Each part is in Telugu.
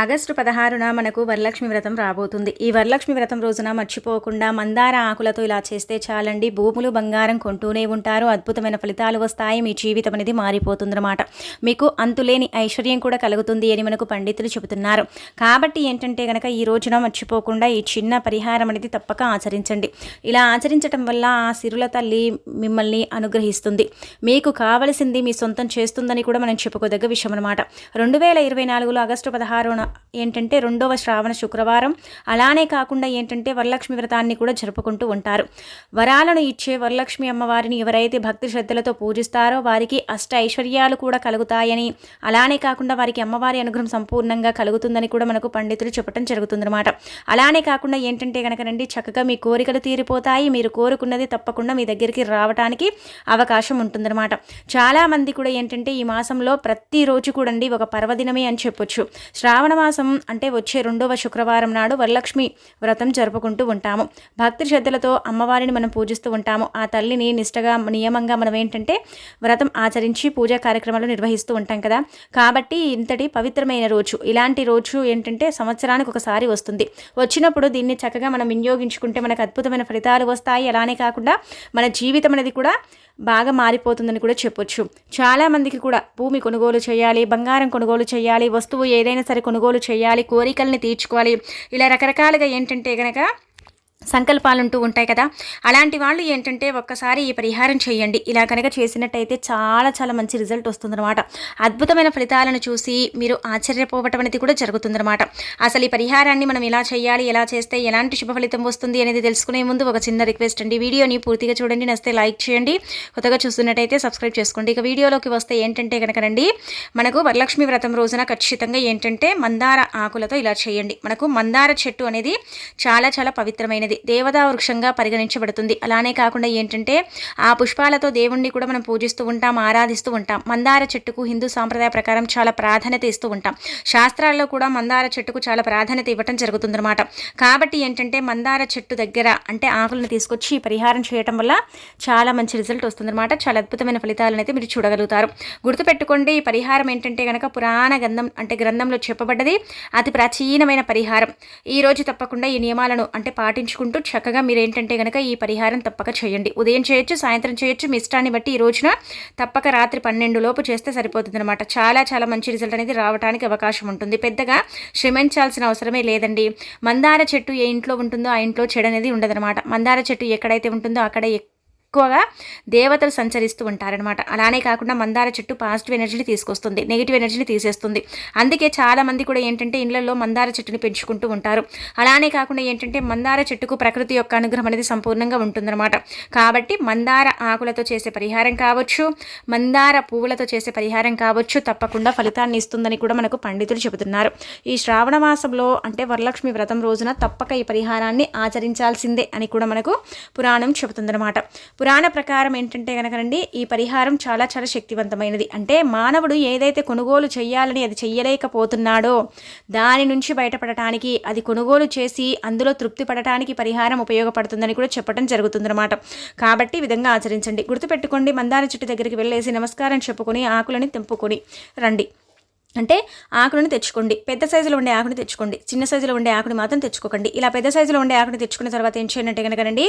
ఆగస్టు పదహారున మనకు వరలక్ష్మి వ్రతం రాబోతుంది. ఈ వరలక్ష్మి వ్రతం రోజున మర్చిపోకుండా మందార ఆకులతో ఇలా చేస్తే చాలండి. భూములు బంగారం కొంటూనే ఉంటారు. అద్భుతమైన ఫలితాలు వస్తాయి. మీ జీవితం అనేది మారిపోతుందన్నమాట. మీకు అంతులేని ఐశ్వర్యం కూడా కలుగుతుంది అని మనకు పండితులు చెబుతున్నారు. కాబట్టి ఏంటంటే కనుక ఈ రోజున మర్చిపోకుండా ఈ చిన్న పరిహారం అనేది తప్పక ఆచరించండి. ఇలా ఆచరించడం వల్ల ఆ సిరుల తల్లి మిమ్మల్ని అనుగ్రహిస్తుంది. మీకు కావలసింది మీ సొంతం చేస్తుందని కూడా మనం చెప్పుకోదగ్గ విషయం అనమాట రెండు వేల ఇరవై నాలుగులో ఆగస్టు పదహారున ఏంటంటే రెండవ శ్రావణ శుక్రవారం. అలానే కాకుండా ఏంటంటే వరలక్ష్మి వ్రతాన్ని కూడా జరుపుకుంటూ ఉంటారు. వరాలను ఇచ్చే వరలక్ష్మి అమ్మవారిని ఎవరైతే భక్తి శ్రద్ధలతో పూజిస్తారో వారికి అష్ట ఐశ్వర్యాలు కూడా కలుగుతాయని అలానే కాకుండా వారికి అమ్మవారి అనుగ్రహం సంపూర్ణంగా కలుగుతుందని కూడా మనకు పండితులు చెప్పడం జరుగుతుందన్నమాట. అలానే కాకుండా ఏంటంటే కనుక రండి చక్కగా మీ కోరికలు తీరిపోతాయి. మీరు కోరుకున్నది తప్పకుండా మీ దగ్గరికి రావడానికి అవకాశం ఉంటుందన్నమాట. చాలామంది కూడా ఏంటంటే ఈ మాసంలో ప్రతిరోజు కూడా ఒక పర్వదినమే అని చెప్పొచ్చు. శ్రావణ మాసం అంటే వచ్చే రెండవ శుక్రవారం నాడు వరలక్ష్మి వ్రతం జరుపుకుంటూ ఉంటాము. భక్తి శ్రద్ధలతో అమ్మవారిని మనం పూజిస్తూ ఉంటాము. ఆ తల్లిని నిష్టగా నియమంగా మనం ఏంటంటే వ్రతం ఆచరించి పూజా కార్యక్రమాలు నిర్వహిస్తూ ఉంటాం కదా. కాబట్టి ఇంతటి పవిత్రమైన రోజు ఇలాంటి రోజు ఏంటంటే సంవత్సరానికి ఒకసారి వస్తుంది. వచ్చినప్పుడు దీన్ని చక్కగా మనం వినియోగించుకుంటే మనకు అద్భుతమైన ఫలితాలు వస్తాయి. అలానే కాకుండా మన జీవితం అనేది కూడా బాగా మారిపోతుందని కూడా చెప్పొచ్చు. చాలామందికి కూడా భూమి కొనుగోలు చేయాలి బంగారం కొనుగోలు చేయాలి వస్తువు ఏదైనా సరే కొనుగోలు కొనుగోలు చేయాలి కోరికల్ని తీర్చుకోవాలి. ఇలా రకరకాలుగా ఏంటంటే కనుక సంకల్పాలుంటూ ఉంటాయి కదా. అలాంటి వాళ్ళు ఏంటంటే ఒక్కసారి ఈ పరిహారం చేయండి. ఇలా కనుక చేసినట్టయితే చాలా చాలా మంచి రిజల్ట్ వస్తుందన్నమాట. అద్భుతమైన ఫలితాలను చూసి మీరు ఆశ్చర్యపోవటం అనేది కూడా జరుగుతుందన్నమాట. అసలు ఈ పరిహారాన్ని మనం ఎలా చేయాలి ఎలా చేస్తే ఎలాంటి శుభ ఫలితం వస్తుంది అనేది తెలుసుకునే ముందు ఒక చిన్న రిక్వెస్ట్ అండి. వీడియోని పూర్తిగా చూడండి నస్తే లైక్ చేయండి. కొత్తగా చూస్తున్నట్టయితే సబ్స్క్రైబ్ చేసుకోండి. ఇక వీడియోలోకి వస్తే ఏంటంటే కనుకనండి మనకు వరలక్ష్మి వ్రతం రోజున ఖచ్చితంగా ఏంటంటే మందార ఆకులతో ఇలా చేయండి. మనకు మందార చెట్టు అనేది చాలా చాలా పవిత్రమైనది. అనేది దేవతా వృక్షంగా పరిగణించబడుతుంది. అలానే కాకుండా ఏంటంటే ఆ పుష్పాలతో దేవుణ్ణి కూడా మనం పూజిస్తూ ఉంటాం ఆరాధిస్తూ ఉంటాం. మందార చెట్టుకు హిందూ సాంప్రదాయ ప్రకారం చాలా ప్రాధాన్యత ఇస్తూ ఉంటాం. శాస్త్రాల్లో కూడా మందార చెట్టుకు చాలా ప్రాధాన్యత ఇవ్వటం జరుగుతుందన్నమాట. కాబట్టి ఏంటంటే మందార చెట్టు దగ్గర అంటే ఆకులను తీసుకొచ్చి పరిహారం చేయటం వల్ల చాలా మంచి రిజల్ట్ వస్తుందన్నమాట. చాలా అద్భుతమైన ఫలితాలను అయితే మీరు చూడగలుగుతారు. గుర్తుపెట్టుకోండి ఈ పరిహారం ఏంటంటే కనుక పురాణ గ్రంథం అంటే గ్రంథంలో చెప్పబడ్డది. అతి ప్రాచీనమైన పరిహారం. ఈ రోజు తప్పకుండా ఈ నియమాలను అంటే పాటించుకుంటూ చేసుకుంటూ చక్కగా మీరు ఏంటంటే కనుక ఈ పరిహారం తప్పక చేయండి. ఉదయం చేయొచ్చు సాయంత్రం చేయొచ్చు. మీ ఇష్టాన్ని బట్టి ఈ రోజున తప్పక రాత్రి పన్నెండు లోపు చేస్తే సరిపోతుంది అనమాట చాలా చాలా మంచి రిజల్ట్ అనేది రావడానికి అవకాశం ఉంటుంది. పెద్దగా శ్రమించాల్సిన అవసరమే లేదండి. మందార చెట్టు ఏ ఇంట్లో ఉంటుందో ఆ ఇంట్లో చెడు అనేది ఉండదనమాట మందార చెట్టు ఎక్కడైతే ఉంటుందో అక్కడ ఎక్కువగా దేవతలు సంచరిస్తూ ఉంటారనమాట అలానే కాకుండా మందార చెట్టు పాజిటివ్ ఎనర్జీని తీసుకొస్తుంది నెగిటివ్ ఎనర్జీని తీసేస్తుంది. అందుకే చాలామంది కూడా ఏంటంటే ఇళ్ళలో మందార చెట్టుని పెంచుకుంటూ ఉంటారు. అలానే కాకుండా ఏంటంటే మందార చెట్టుకు ప్రకృతి యొక్క అనుగ్రహం అనేది సంపూర్ణంగా ఉంటుందన్నమాట. కాబట్టి మందార ఆకులతో చేసే పరిహారం కావచ్చు మందార పువ్వులతో చేసే పరిహారం కావచ్చు తప్పకుండా ఫలితాన్ని ఇస్తుందని కూడా మనకు పండితులు చెబుతున్నారు. ఈ శ్రావణ మాసంలో అంటే వరలక్ష్మి వ్రతం రోజున తప్పక ఈ పరిహారాన్ని ఆచరించాల్సిందే అని కూడా మనకు పురాణం చెబుతుందన్నమాట. పురాణ ప్రకారం ఏంటంటే కనుకనండి ఈ పరిహారం చాలా చాలా శక్తివంతమైనది. అంటే మానవుడు ఏదైతే కొనుగోలు చేయాలని అది చెయ్యలేకపోతున్నాడో దాని నుంచి బయటపడటానికి అది కొనుగోలు చేసి అందులో తృప్తి పడటానికి పరిహారం ఉపయోగపడుతుందని కూడా చెప్పడం జరుగుతుందన్నమాట. కాబట్టి ఈ విధంగా ఆచరించండి. గుర్తుపెట్టుకోండి మందార చెట్టు దగ్గరికి వెళ్ళేసి నమస్కారం చెప్పుకొని ఆకులని తెంపుకొని రండి. అంటే ఆకుని తెచ్చుకోండి. పెద్ద సైజులో ఉండే ఆకుని తెచ్చుకోండి. చిన్న సైజులో ఉండే ఆకుని మాత్రం తెచ్చుకోకండి. ఇలా పెద్ద సైజులో ఉండే ఆకుని తెచ్చుకున్న తర్వాత ఏం చేయండి కనుకనండి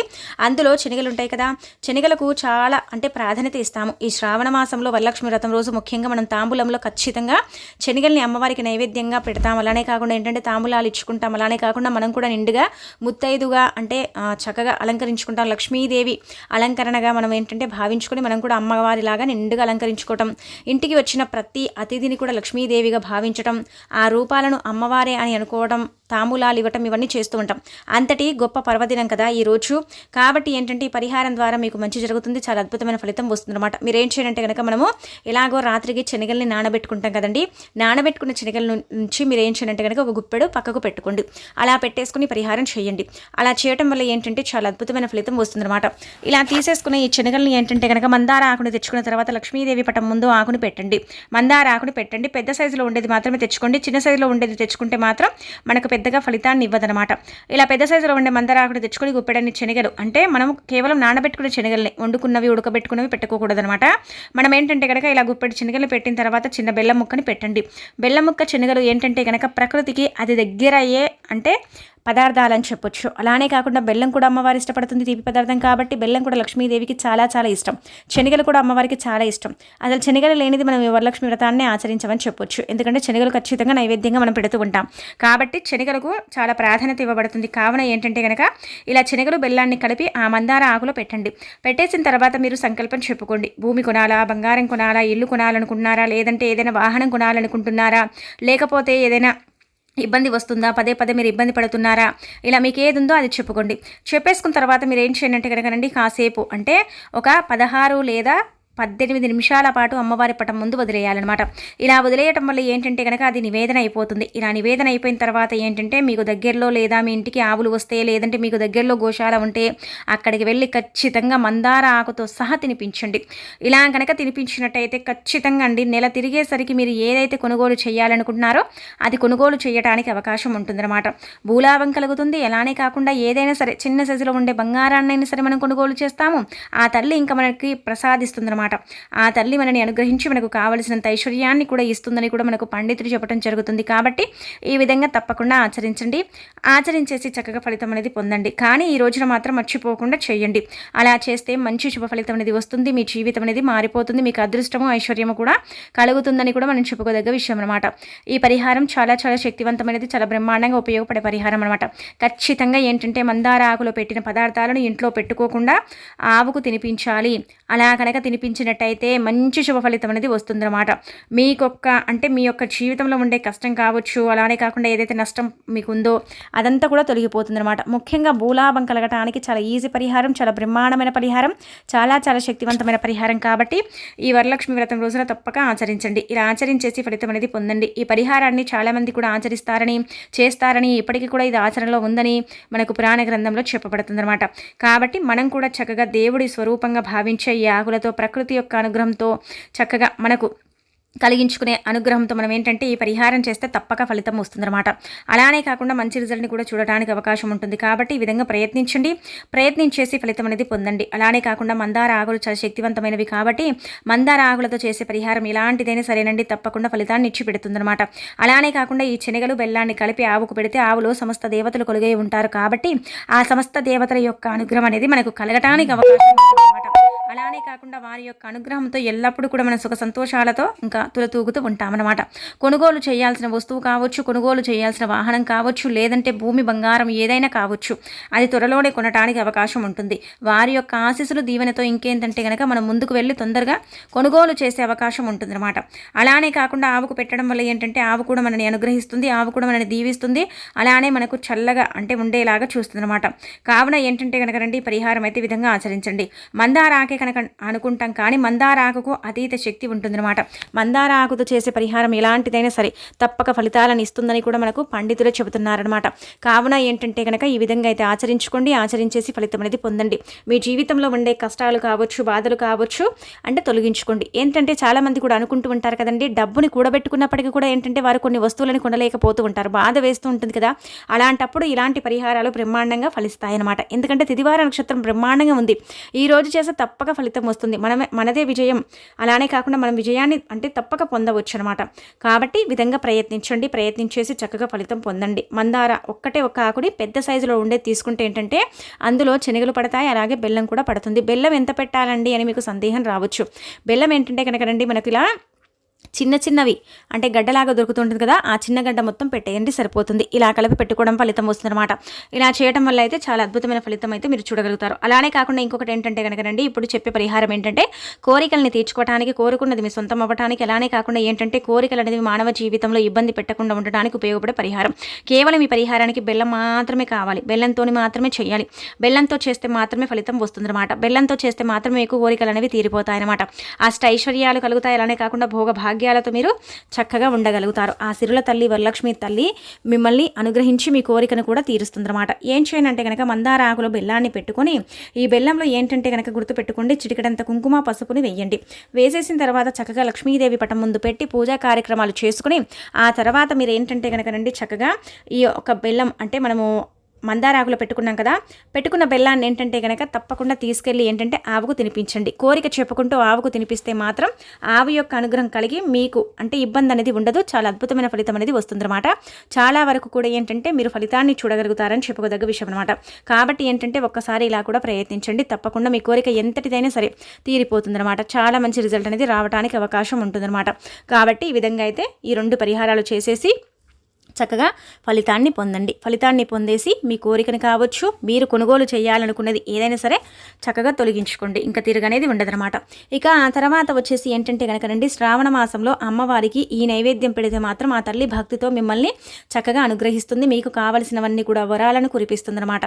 అందులో శనగలు ఉంటాయి కదా శనగలకు చాలా అంటే ప్రాధాన్యత ఇస్తాము. ఈ శ్రావణ మాసంలో వరలక్ష్మి వ్రతం రోజు ముఖ్యంగా మనం తాంబూలంలో ఖచ్చితంగా శనగల్ని అమ్మవారికి నైవేద్యంగా పెడతాం. అలానే కాకుండా ఏంటంటే తాంబూలాలు ఇచ్చుకుంటాం. అలానే కాకుండా మనం కూడా నిండుగా ముత్తైదుగా అంటే చక్కగా అలంకరించుకుంటాం. లక్ష్మీదేవి అలంకరణగా మనం ఏంటంటే భావించుకొని మనం కూడా అమ్మవారిలాగా నిండుగా అలంకరించుకోవటం. ఇంటికి వచ్చిన ప్రతి అతిథిని కూడా లక్ష్మీ లక్ష్మీదేవిగా భావించటం ఆ రూపాలను అమ్మవారే అని అనుకోవడం తాంబూలాలు ఇవ్వటం ఇవన్నీ చేస్తూ ఉంటాం. అంతటి గొప్ప పర్వదినం కదా ఈ రోజు. కాబట్టి ఏంటంటే ఈ పరిహారం ద్వారా మీకు మంచి జరుగుతుంది చాలా అద్భుతమైన ఫలితం వస్తుందన్నమాట. మీరు ఏం చేయాలంటే కనుక మనము ఎలాగో రాత్రికి శనగల్ని నానబెట్టుకుంటాం కదండి. నానబెట్టుకున్న శనగల నుంచి మీరు ఏం చేయాలంటే కనుక ఒక గుప్పెడు పక్కకు పెట్టుకోండి. అలా పెట్టేసుకుని పరిహారం చేయండి. అలా చేయటం వల్ల ఏంటంటే చాలా అద్భుతమైన ఫలితం వస్తుందన్నమాట. ఇలా తీసేసుకున్న ఈ శనగల్ని ఏంటంటే కనుక మందార ఆకుని తెచ్చుకున్న తర్వాత లక్ష్మీదేవి పటం ముందు ఆకుని పెట్టండి. మందార ఆకుని పెట్టండి. పెద్ద సైజులో ఉండేది మాత్రమే తెచ్చుకోండి. చిన్న సైజులో ఉండేది తెచ్చుకుంటే మాత్రం మనకు పెద్ద పెద్దగా ఫలితాన్ని ఇవ్వదనమాట ఇలా పెద్ద సైజులో ఉండే మందరాకుడు తెచ్చుకొని గుప్పెడని శనగలు అంటే మనం కేవలం నానబెట్టుకునే శనగల్ని వండుకున్నవి ఉడకబెట్టుకున్నవి పెట్టుకోకూడదనమాట మనం ఏంటంటే కనుక ఇలా గుప్పెడు శనగలు పెట్టిన తర్వాత చిన్న బెల్లం ముక్కని పెట్టండి. బెల్లం ముక్క శనగలు ఏంటంటే కనుక ప్రకృతికి అది దగ్గర అయ్యే అంటే పదార్థాలని చెప్పొచ్చు. అలానే కాకుండా బెల్లం కూడా అమ్మవారి ఇష్టపడుతుంది తీపి పదార్థం కాబట్టి బెల్లం కూడా లక్ష్మీదేవికి చాలా చాలా ఇష్టం. శనగలు కూడా అమ్మవారికి చాలా ఇష్టం. అసలు శనగలు లేనిది మనం ఈ వరలక్ష్మి వ్రతాన్ని ఆచరించమని చెప్పొచ్చు. ఎందుకంటే శనగలు ఖచ్చితంగా నైవేద్యంగా మనం పెడుతూ ఉంటాం. కాబట్టి శనగలకు చాలా ప్రాధాన్యత ఇవ్వబడుతుంది. కావున ఏంటంటే కనుక ఇలా శనగలు బెల్లాన్ని కలిపి ఆ మందార ఆకులో పెట్టండి. పెట్టేసిన తర్వాత మీరు సంకల్పం చెప్పుకోండి. భూమి కొనాలా బంగారం కొనాలా ఇల్లు కొనాలనుకున్నారా లేదంటే ఏదైనా వాహనం కొనాలనుకుంటున్నారా లేకపోతే ఏదైనా ఇబ్బంది వస్తుందా? పదే పదే మీరు ఇబ్బంది పడుతున్నారా? ఇలా మీకు ఏది ఉందో అది చెప్పుకోండి. చెప్పేసుకున్న తర్వాత మీరు ఏం చేయండి అంటే కనుకనండి కాసేపు. అంటే ఒక పదహారు లేదా పద్దెనిమిది నిమిషాల పాటు అమ్మవారి పటం ముందు వదిలేయాలన్నమాట. ఇలా వదిలేయటం వల్ల ఏంటంటే కనుక అది నివేదన అయిపోతుంది. ఇలా నివేదన అయిపోయిన తర్వాత ఏంటంటే మీకు దగ్గరలో లేదా మీ ఇంటికి ఆవులు వస్తే లేదంటే మీకు దగ్గరలో గోశాల ఉంటే అక్కడికి వెళ్ళి ఖచ్చితంగా మందార ఆకుతో సహా తినిపించండి. ఇలా కనుక తినిపించినట్టయితే ఖచ్చితంగా అండి నెల తిరిగేసరికి మీరు ఏదైతే కొనుగోలు చేయాలనుకుంటున్నారో అది కొనుగోలు చేయడానికి అవకాశం ఉంటుందన్నమాట. భూలాభం కలుగుతుంది. ఎలానే కాకుండా ఏదైనా సరే చిన్న సైజులో ఉండే బంగారాన్నైనా సరే మనం కొనుగోలు చేస్తాము. ఆ తల్లి ఇంకా మనకి ప్రసాదిస్తుంది అనమాట ఆ తల్లి మనని అనుగ్రహించి మనకు కావలసినంత ఐశ్వర్యాన్ని కూడా ఇస్తుందని కూడా మనకు పండితులు చెప్పడం జరుగుతుంది. కాబట్టి ఈ విధంగా తప్పకుండా ఆచరించండి. ఆచరించేసి చక్కగా ఫలితం అనేది పొందండి. కానీ ఈ రోజున మాత్రం మర్చిపోకుండా చేయండి. అలా చేస్తే మంచి శుభ ఫలితం అనేది వస్తుంది. మీ జీవితం అనేది మారిపోతుంది. మీకు అదృష్టము ఐశ్వర్యము కూడా కలుగుతుందని కూడా మనం చెప్పుకోదగ్గ విషయం అనమాట ఈ పరిహారం చాలా చాలా శక్తివంతమైనది. చాలా బ్రహ్మాండంగా ఉపయోగపడే పరిహారం అనమాట ఖచ్చితంగా ఏంటంటే మందార ఆకులో పెట్టిన పదార్థాలను ఇంట్లో పెట్టుకోకుండా ఆవుకు తినిపించాలి. అలా కనుక తినిపించినట్టయితే మంచి శుభ ఫలితం అనేది వస్తుందన్నమాట. మీకొక్క అంటే మీ యొక్క జీవితంలో ఉండే కష్టం కావచ్చు అలానే కాకుండా ఏదైతే నష్టం మీకు ఉందో అదంతా కూడా తొలగిపోతుందన్నమాట. ముఖ్యంగా భూలాభం కలగటానికి చాలా ఈజీ పరిహారం చాలా బ్రహ్మాండమైన పరిహారం చాలా చాలా శక్తివంతమైన పరిహారం కాబట్టి ఈ వరలక్ష్మి వ్రతం రోజున తప్పక ఆచరించండి. ఇలా ఆచరించేసి ఫలితం అనేది పొందండి. ఈ పరిహారాన్ని చాలామంది కూడా ఆచరిస్తారని చేస్తారని ఇప్పటికీ కూడా ఇది ఆచరణలో ఉందని మనకు పురాణ గ్రంథంలో చెప్పబడుతుందన్నమాట. కాబట్టి మనం కూడా చక్కగా దేవుడి స్వరూపంగా భావించే ఈ ఆకులతో ప్రకృతి యొక్క అనుగ్రహంతో చక్కగా మనకు కలిగించుకునే అనుగ్రహంతో మనం ఏంటంటే ఈ పరిహారం చేస్తే తప్పక ఫలితం వస్తుందన్నమాట. అలానే కాకుండా మంచి రిజల్ట్ని కూడా చూడడానికి అవకాశం ఉంటుంది. కాబట్టి ఈ విధంగా ప్రయత్నించండి. ప్రయత్నించేసి ఫలితం అనేది పొందండి. అలానే కాకుండా మందార ఆకులు చాలా శక్తివంతమైనవి కాబట్టి మందార ఆకులతో చేసే పరిహారం ఎలాంటిదైనా సరేనండి. తప్పకుండా ఫలితాన్ని ఇచ్చి పెడుతుందన్నమాట అలానే కాకుండా ఈ శనగలు బెల్లాన్ని కలిపి ఆవుకు పెడితే ఆవులో సమస్త దేవతలు కొలుగై ఉంటారు కాబట్టి ఆ సమస్త దేవతల యొక్క అనుగ్రహం అనేది మనకు కలగటానికి అవకాశం ఉంటుందన్నమాట. అలానే కాకుండా వారి యొక్క అనుగ్రహంతో ఎల్లప్పుడూ కూడా మనం సుఖ సంతోషాలతో ఇంకా తులతూగుతూ ఉంటామన్నమాట. కొనుగోలు చేయాల్సిన వస్తువు కావచ్చు కొనుగోలు చేయాల్సిన వాహనం కావచ్చు లేదంటే భూమి బంగారం ఏదైనా కావచ్చు అది త్వరలోనే కొనటానికి అవకాశం ఉంటుంది. వారి యొక్క ఆశీస్సులు దీవెనతో ఇంకేంటంటే కనుక మనం ముందుకు వెళ్ళి తొందరగా కొనుగోలు చేసే అవకాశం ఉంటుందన్నమాట. అలానే కాకుండా ఆవుకు పెట్టడం వల్ల ఏంటంటే ఆవు కూడా మనని అనుగ్రహిస్తుంది ఆవు కూడా మనని దీవిస్తుంది అలానే మనకు చల్లగా అంటే ఉండేలాగా చూస్తుందన్నమాట. కావున ఏంటంటే కనుక రండి పరిహారం అయితే విధంగా ఆచరించండి. మందారాకి కనుక అనుకుంటాం. కానీ మందార ఆకుకు అతీత శక్తి ఉంటుందన్నమాట. మందార ఆకుతో చేసే పరిహారం ఎలాంటిదైనా సరే తప్పక ఫలితాలను ఇస్తుందని కూడా మనకు పండితులు చెబుతున్నారనమాట కావున ఏంటంటే కనుక ఈ విధంగా అయితే ఆచరించుకోండి. ఆచరించేసి ఫలితం అనేది పొందండి. మీ జీవితంలో ఉండే కష్టాలు కావచ్చు బాధలు కావచ్చు అంటే తొలగించుకోండి. ఏంటంటే చాలామంది కూడా అనుకుంటూ ఉంటారు కదండి డబ్బుని కూడబెట్టుకున్నప్పటికీ కూడా ఏంటంటే వారు కొన్ని వస్తువులను కొనలేకపోతూ ఉంటారు. బాధ వేస్తూ ఉంటుంది కదా. అలాంటప్పుడు ఇలాంటి పరిహారాలు బ్రహ్మాండంగా ఫలిస్తాయి అనమాట ఎందుకంటే తిదివార నక్షత్రం బ్రహ్మాండంగా ఉంది. ఈ రోజు చేసే తప్ప తప్పక ఫలితం వస్తుంది. మనమే మనదే విజయం. అలానే కాకుండా మనం విజయాన్ని అంటే తప్పక పొందవచ్చు అనమాట కాబట్టి విధంగా ప్రయత్నించండి. ప్రయత్నించేసి చక్కగా ఫలితం పొందండి. మందార ఒక్కటే ఒక్క ఆకుడి పెద్ద సైజులో ఉండే తీసుకుంటే ఏంటంటే అందులో శనగలు పడతాయి అలాగే బెల్లం కూడా పడుతుంది. బెల్లం ఎంత పెట్టాలండి అని మీకు సందేహం రావచ్చు. బెల్లం ఏంటంటే కనుక రండి మనకు ఇలా చిన్న చిన్నవి. అంటే గడ్డలాగా దొరుకుతుంటుంది కదా ఆ చిన్న గడ్డ మొత్తం పెట్టేయండి సరిపోతుంది. ఇలా కలిపి పెట్టుకోవడం ఫలితం వస్తుందన్నమాట. ఇలా చేయడం వల్ల అయితే చాలా అద్భుతమైన ఫలితం అయితే మీరు చూడగలుగుతారు. అలానే కాకుండా ఇంకొకటి ఏంటంటే కనుక రండి ఇప్పుడు చెప్పే పరిహారం ఏంటంటే కోరికల్ని తీర్చుకోవడానికి కోరుకున్నది మీ సొంతం అవ్వడానికి అలానే కాకుండా ఏంటంటే కోరికలు అనేది మానవ జీవితంలో ఇబ్బంది పెట్టకుండా ఉండడానికి ఉపయోగపడే పరిహారం. కేవలం ఈ పరిహారానికి బెల్లం మాత్రమే కావాలి. బెల్లంతో మాత్రమే చేయాలి. బెల్లంతో చేస్తే మాత్రమే ఫలితం వస్తుందన్నమాట. బెల్లంతో చేస్తే మాత్రమే మీకు కోరికలు అనేవి తీరిపోతాయన్నమాట. అష్ట ఐశ్వర్యాలు కలుగుతాయి అలానే కాకుండా భోగ భాగ్యాలతో మీరు చక్కగా ఉండగలుగుతారు. ఆ సిరుల తల్లి వరలక్ష్మి తల్లి మిమ్మల్ని అనుగ్రహించి మీ కోరికను కూడా తీరుస్తుందన్నమాట. ఏం చేయనంటే కనుక మందార ఆకులో బెల్లాన్ని పెట్టుకొని ఈ బెల్లంలో ఏంటంటే కనుక గుర్తుపెట్టుకోండి చిటికడంత కుంకుమ పసుపుని వేయండి. వేసేసిన తర్వాత చక్కగా లక్ష్మీదేవి పటం ముందు పెట్టి పూజా కార్యక్రమాలు చేసుకుని ఆ తర్వాత మీరు ఏంటంటే కనుక రండి చక్కగా ఈ ఒక బెల్లం అంటే మనము మందారాకులు పెట్టుకున్నాం కదా పెట్టుకున్న బెల్లాన్ని ఏంటంటే కనుక తప్పకుండా తీసుకెళ్ళి ఏంటంటే ఆవుకు తినిపించండి. కోరిక చెప్పుకుంటూ ఆవుకు తినిపిస్తే మాత్రం ఆవు యొక్క అనుగ్రహం కలిగి మీకు అంటే ఇబ్బంది అనేది ఉండదు చాలా అద్భుతమైన ఫలితం అనేది వస్తుందన్నమాట. చాలా వరకు కూడా ఏంటంటే మీరు ఫలితాన్ని చూడగలుగుతారని చెప్పుకోదగ్గ విషయం అనమాట కాబట్టి ఏంటంటే ఒక్కసారి ఇలా కూడా ప్రయత్నించండి. తప్పకుండా మీ కోరిక ఎంతటిదైనా సరే తీరిపోతుందన్నమాట. చాలా మంచి రిజల్ట్ అనేది రావడానికి అవకాశం ఉంటుందన్నమాట. కాబట్టి ఈ విధంగా అయితే ఈ రెండు పరిహారాలు చేసేసి చక్కగా ఫలితాన్ని పొందండి. ఫలితాన్ని పొందేసి మీ కోరికను కావచ్చు మీరు కొనుగోలు చేయాలనుకున్నది ఏదైనా సరే చక్కగా తొలగించుకోండి. ఇంకా తిరగనేది ఉండదనమాట ఇక ఆ తర్వాత వచ్చేసి ఏంటంటే కనుకనండి శ్రావణ మాసంలో అమ్మవారికి ఈ నైవేద్యం పెడితే మాత్రం ఆ తల్లి భక్తితో మిమ్మల్ని చక్కగా అనుగ్రహిస్తుంది. మీకు కావలసినవన్నీ కూడా వరాలను కురిపిస్తుంది అనమాట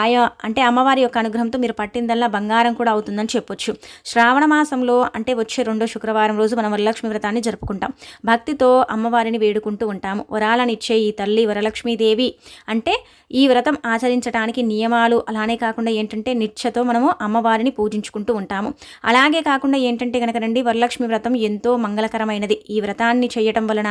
ఆయా అంటే అమ్మవారి యొక్క అనుగ్రహంతో మీరు పట్టిందల్లా బంగారం కూడా అవుతుందని చెప్పొచ్చు. శ్రావణ మాసంలో అంటే వచ్చే రెండో శుక్రవారం రోజు మనం వరలక్ష్మి వ్రతాన్ని జరుపుకుంటాం. భక్తితో అమ్మవారిని వేడుకుంటూ ఉంటాము. వరాలనిచ్చే ఈ తల్లి వరలక్ష్మీదేవి అంటే ఈ వ్రతం ఆచరించడానికి నియమాలు అలానే కాకుండా ఏంటంటే నిత్యతో మనము అమ్మవారిని పూజించుకుంటూ ఉంటాము. అలాగే కాకుండా ఏంటంటే కనుక రండి వరలక్ష్మి వ్రతం ఎంతో మంగళకరమైనది. ఈ వ్రతాన్ని చేయటం వలన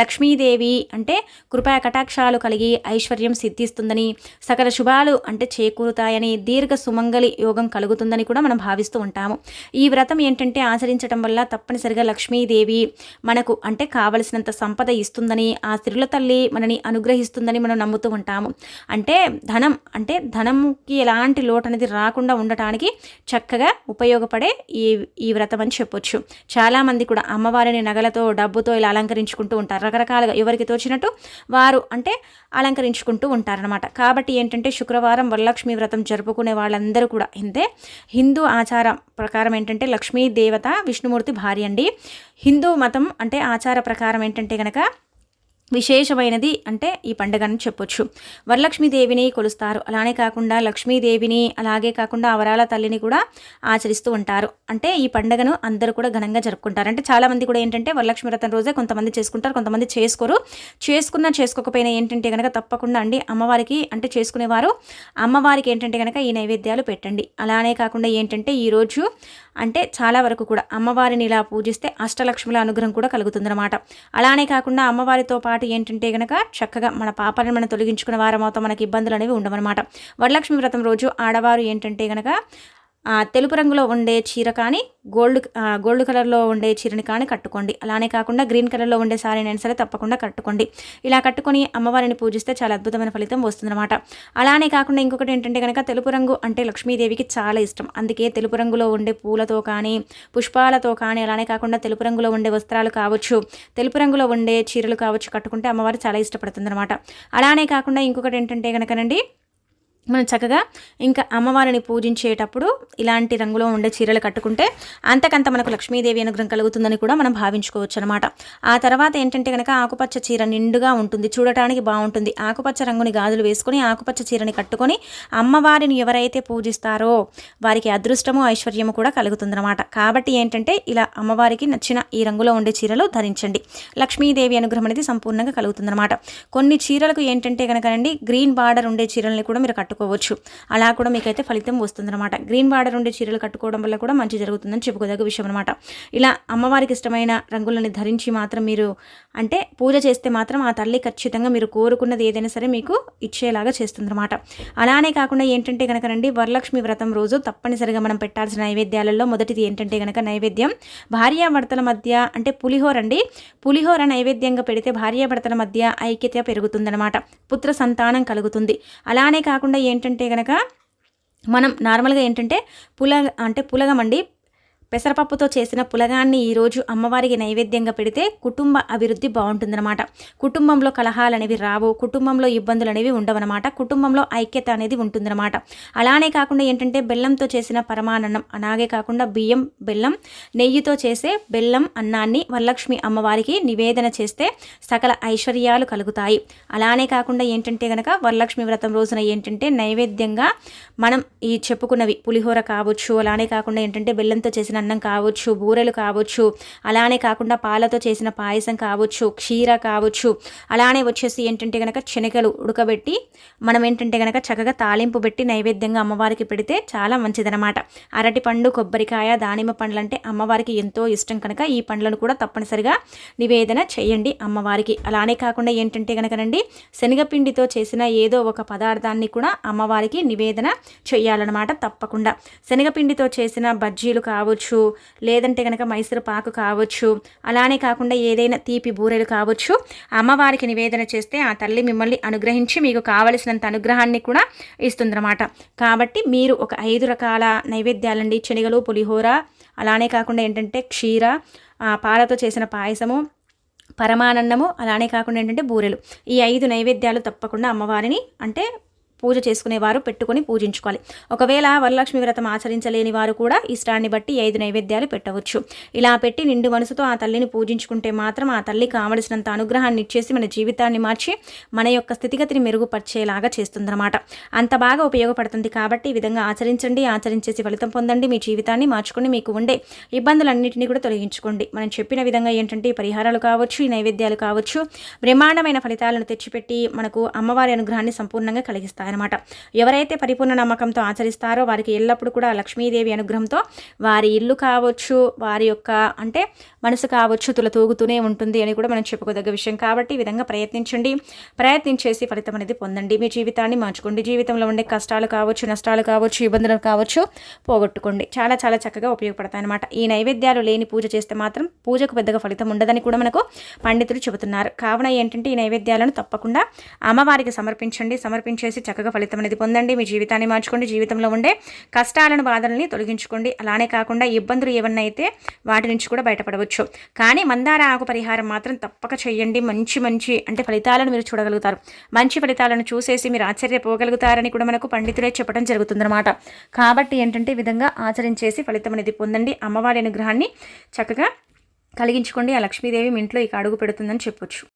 లక్ష్మీదేవి అంటే కృపా కటాక్షాలు కలిగి ఐశ్వర్యం సిద్ధిస్తుందని సకల శుభాలు అంటే చేకూరుతాయని దీర్ఘ సుమంగలి యోగం కలుగుతుందని కూడా మనం భావిస్తూ ఉంటాము. ఈ వ్రతం ఏంటంటే ఆచరించడం వల్ల తప్పనిసరిగా లక్ష్మీదేవి మనకు అంటే కావలసినంత సంపద ఇస్తుందని ఆ స్త్రీల తల్లి మనని అనుగ్రహిస్తుందని మనం నమ్ముతూ ఉంటాము. అంటే ధనం అంటే ధనంకి ఎలాంటి లోటు అనేది రాకుండా ఉండటానికి చక్కగా ఉపయోగపడే ఈ ఈ వ్రతం అని చెప్పొచ్చు. చాలామంది కూడా అమ్మవారిని నగలతో డబ్బుతో ఇలా అలంకరించుకుంటూ ఉంటారు. రకరకాలుగా ఎవరికి తోచినట్టు వారు అంటే అలంకరించుకుంటూ ఉంటారనమాట కాబట్టి ఏంటంటే శుక్రవారం వరలక్ష్మి వ్రతం జరుపుకునే వాళ్ళందరూ కూడా ఇంతే. హిందూ ఆచారం ప్రకారం ఏంటంటే లక్ష్మీ దేవత విష్ణుమూర్తి భార్య అండి. హిందూ మతం అంటే ఆచార ప్రకారం ఏంటంటే కనుక విశేషమైనది అంటే ఈ పండుగను చెప్పొచ్చు. వరలక్ష్మీదేవిని కొలుస్తారు. అలానే కాకుండా లక్ష్మీదేవిని అలాగే కాకుండా అవరాల తల్లిని కూడా ఆచరిస్తూ ఉంటారు. అంటే ఈ పండుగను అందరూ కూడా ఘనంగా జరుపుకుంటారు. అంటే చాలామంది కూడా ఏంటంటే వరలక్ష్మి వ్రతం రోజే కొంతమంది చేసుకుంటారు కొంతమంది చేసుకోరు. చేసుకున్నా చేసుకోకపోయినా ఏంటంటే కనుక తప్పకుండా అండి అమ్మవారికి అంటే చేసుకునేవారు. అమ్మవారికి ఏంటంటే కనుక ఈ నైవేద్యాలు పెట్టండి. అలానే కాకుండా ఏంటంటే ఈరోజు అంటే చాలా వరకు కూడా అమ్మవారిని ఇలా పూజిస్తే అష్టలక్ష్ముల అనుగ్రహం కూడా కలుగుతుందన్నమాట. అలానే కాకుండా అమ్మవారితో పాటు ఏంటంటే కనుక చక్కగా మన పాపాలను మనం తొలగించుకున్న వారం అవుతాం మనకి ఇబ్బందులు అనేవి ఉండవన్నమాట. వరలక్ష్మి వ్రతం రోజు ఆడవారు ఏంటంటే కనుక తెలుపు రంగులో ఉండే చీర కానీ గోల్డ్ గోల్డ్ కలర్లో ఉండే చీరని కానీ కట్టుకోండి. అలానే కాకుండా గ్రీన్ కలర్లో ఉండే సారీనైనా సరే తప్పకుండా కట్టుకోండి. ఇలా కట్టుకొని అమ్మవారిని పూజిస్తే చాలా అద్భుతమైన ఫలితం వస్తుందన్నమాట. అలానే కాకుండా ఇంకొకటి ఏంటంటే కనుక తెలుపు రంగు అంటే లక్ష్మీదేవికి చాలా ఇష్టం. అందుకే తెలుపు రంగులో ఉండే పూలతో కానీ పుష్పాలతో కానీ అలానే కాకుండా తెలుపు రంగులో ఉండే వస్త్రాలు కావచ్చు తెలుపు రంగులో ఉండే చీరలు కావచ్చు కట్టుకుంటే అమ్మవారు చాలా ఇష్టపడుతుందన్నమాట. అలానే కాకుండా ఇంకొకటి ఏంటంటే కనుకనండి మనం చక్కగా ఇంకా అమ్మవారిని పూజించేటప్పుడు ఇలాంటి రంగులో ఉండే చీరలు కట్టుకుంటే అంతకంత మనకు లక్ష్మీదేవి అనుగ్రహం కలుగుతుందని కూడా మనం భావించుకోవచ్చు అనమాట ఆ తర్వాత ఏంటంటే కనుక ఆకుపచ్చ చీర నిండుగా ఉంటుంది చూడటానికి బాగుంటుంది. ఆకుపచ్చ రంగుని గాజులు వేసుకొని ఆకుపచ్చ చీరని కట్టుకొని అమ్మవారిని ఎవరైతే పూజిస్తారో వారికి అదృష్టము ఐశ్వర్యము కూడా కలుగుతుందన్నమాట. కాబట్టి ఏంటంటే ఇలా అమ్మవారికి నచ్చిన ఈ రంగులో ఉండే చీరలు ధరించండి. లక్ష్మీదేవి అనుగ్రహం అనేది సంపూర్ణంగా కలుగుతుందన్నమాట. కొన్ని చీరలకు ఏంటంటే కనుక గ్రీన్ బార్డర్ ఉండే చీరల్ని కూడా మీరు కట్టు కట్టుకోవచ్చు అలా కూడా మీకైతే ఫలితం వస్తుందన్నమాట. గ్రీన్ బార్డర్ ఉండే చీరలు కట్టుకోవడం వల్ల కూడా మంచి జరుగుతుందని చెప్పుకోదగ్గ విషయం అనమాట ఇలా అమ్మవారికి ఇష్టమైన రంగులని ధరించి మాత్రం మీరు అంటే పూజ చేస్తే మాత్రం ఆ తల్లి ఖచ్చితంగా మీరు కోరుకున్నది ఏదైనా సరే మీకు ఇచ్చేలాగా చేస్తుందన్నమాట. అలానే కాకుండా ఏంటంటే కనుక రండి వరలక్ష్మి వ్రతం రోజు తప్పనిసరిగా మనం పెట్టాల్సిన నైవేద్యాలలో మొదటిది ఏంటంటే కనుక నైవేద్యం. భార్యాభర్తల మధ్య అంటే పులిహోర అండి. పులిహోర నైవేద్యంగా పెడితే భార్యాభర్తల మధ్య ఐక్యత పెరుగుతుందన్నమాట. పుత్ర సంతానం కలుగుతుంది. అలానే కాకుండా ఏంటంటే కనుక మనం నార్మల్గా ఏంటంటే పుల అంటే పులగమండి పెసరపప్పుతో చేసిన పులగాన్ని ఈరోజు అమ్మవారికి నైవేద్యంగా పెడితే కుటుంబ అభివృద్ధి బాగుంటుందన్నమాట. కుటుంబంలో కలహాలు అనేవి రావు కుటుంబంలో ఇబ్బందులు అనేవి ఉండవన్నమాట. కుటుంబంలో ఐక్యత అనేది ఉంటుందన్నమాట. అలానే కాకుండా ఏంటంటే బెల్లంతో చేసిన పరమాన్నం అలాగే కాకుండా బియ్యం బెల్లం నెయ్యితో చేసే బెల్లం అన్నాన్ని వరలక్ష్మి అమ్మవారికి నివేదన చేస్తే సకల ఐశ్వర్యాలు కలుగుతాయి. అలానే కాకుండా ఏంటంటే కనుక వరలక్ష్మి వ్రతం రోజున ఏంటంటే నైవేద్యంగా మనం ఈ చెప్పుకున్నవి పులిహోర కావచ్చు అలానే కాకుండా ఏంటంటే బెల్లంతో చేసిన చేసిన అన్నం కావచ్చు బూరెలు కావచ్చు అలానే కాకుండా పాలతో చేసిన పాయసం కావచ్చు క్షీర కావచ్చు అలానే వచ్చేసి ఏంటంటే కనుక శనగలు ఉడకబెట్టి మనం ఏంటంటే కనుక చక్కగా తాలింపు పెట్టి నైవేద్యంగా అమ్మవారికి పెడితే చాలా మంచిదనమాట అరటిపండు కొబ్బరికాయ దానిమ్మ పండ్లు అంటే అమ్మవారికి ఎంతో ఇష్టం కనుక ఈ పండ్లను కూడా తప్పనిసరిగా నివేదన చేయండి అమ్మవారికి. అలానే కాకుండా ఏంటంటే కనుకనండి శనగపిండితో చేసిన ఏదో ఒక పదార్థాన్ని కూడా అమ్మవారికి నివేదన చేయాలన్నమాట తప్పకుండా. శనగపిండితో చేసిన బజ్జీలు కావచ్చు లేదంటే కనుక మైసూరు పాకు కావచ్చు అలానే కాకుండా ఏదైనా తీపి బూరెలు కావచ్చు అమ్మవారికి నివేదన చేస్తే ఆ తల్లి మిమ్మల్ని అనుగ్రహించి మీకు కావలసినంత అనుగ్రహాన్ని కూడా ఇస్తుందన్నమాట. కాబట్టి మీరు ఒక ఐదు రకాల నైవేద్యాలండి. శనగలు పులిహోర అలానే కాకుండా ఏంటంటే క్షీర పాలతో చేసిన పాయసము పరమానందము అలానే కాకుండా ఏంటంటే బూరెలు. ఈ ఐదు నైవేద్యాలు తప్పకుండా అమ్మవారిని అంటే పూజ చేసుకునేవారు పెట్టుకొని పూజించుకోవాలి. ఒకవేళ వరలక్ష్మి వ్రతం ఆచరించలేని వారు కూడా ఇష్టాన్ని బట్టి ఐదు నైవేద్యాలు పెట్టవచ్చు. ఇలా పెట్టి నిండు మనసుతో ఆ తల్లిని పూజించుకుంటే మాత్రం ఆ తల్లి కావలసినంత అనుగ్రహాన్ని ఇచ్చేసి మన జీవితాన్ని మార్చి మన యొక్క స్థితిగతిని మెరుగుపరిచేలాగా చేస్తుందన్నమాట. అంత బాగా ఉపయోగపడుతుంది కాబట్టి ఈ విధంగా ఆచరించండి ఆచరించేసి ఫలితం పొందండి మీ జీవితాన్ని మార్చుకుని మీకు ఉండే ఇబ్బందులన్నింటినీ కూడా తొలగించుకోండి. మనం చెప్పిన విధంగా ఏంటంటే ఈ పరిహారాలు కావచ్చు ఈ నైవేద్యాలు కావచ్చు బ్రహ్మాండమైన ఫలితాలను తెచ్చిపెట్టి మనకు అమ్మవారి అనుగ్రహాన్ని సంపూర్ణంగా కలిగిస్తాయి అనమాట ఎవరైతే పరిపూర్ణ నమ్మకంతో ఆచరిస్తారో వారికి ఎల్లప్పుడూ కూడా లక్ష్మీదేవి అనుగ్రహంతో వారి ఇల్లు కావచ్చు వారి యొక్క అంటే మనసు కావచ్చు తుల తూగుతూనే ఉంటుంది అని కూడా మనం చెప్పుకోదగ్గ విషయం. కాబట్టి ఈ విధంగా ప్రయత్నించండి. ప్రయత్నించేసి ఫలితం అనేది పొందండి. మీ జీవితాన్ని మార్చుకోండి. జీవితంలో ఉండే కష్టాలు కావచ్చు నష్టాలు కావచ్చు ఇబ్బందులు కావచ్చు పోగొట్టుకోండి. చాలా చాలా చక్కగా ఉపయోగపడతాయి అనమాట ఈ నైవేద్యాలు లేని పూజ చేస్తే మాత్రం పూజకు పెద్దగా ఫలితం ఉండదని కూడా మనకు పండితులు చెబుతున్నారు. కావున ఏంటంటే ఈ నైవేద్యాలను తప్పకుండా అమ్మవారికి సమర్పించండి. సమర్పించేసి చక్కగా ఫలితం అనేది పొందండి. మీ జీవితాన్ని మార్చుకోండి. జీవితంలో ఉండే కష్టాలను బాధల్ని తొలగించుకోండి. అలానే కాకుండా ఇబ్బందులు ఏమన్నైతే వాటి నుంచి కూడా బయటపడవచ్చు. కానీ మందార ఆకు పరిహారం మాత్రం తప్పక చేయండి. మంచి మంచి అంటే ఫలితాలను మీరు చూడగలుగుతారు. మంచి ఫలితాలను చూసేసి మీరు ఆశ్చర్యపోగలుగుతారని కూడా మనకు పండితులే చెప్పడం జరుగుతుందన్నమాట. కాబట్టి ఏంటంటే ఈ విధంగా ఆచరించేసి ఫలితం అనేది పొందండి. అమ్మవారి అనుగ్రహాన్ని చక్కగా కలిగించుకోండి. ఆ లక్ష్మీదేవి మీ ఇంట్లో ఇక అడుగు పెడుతుందని చెప్పొచ్చు.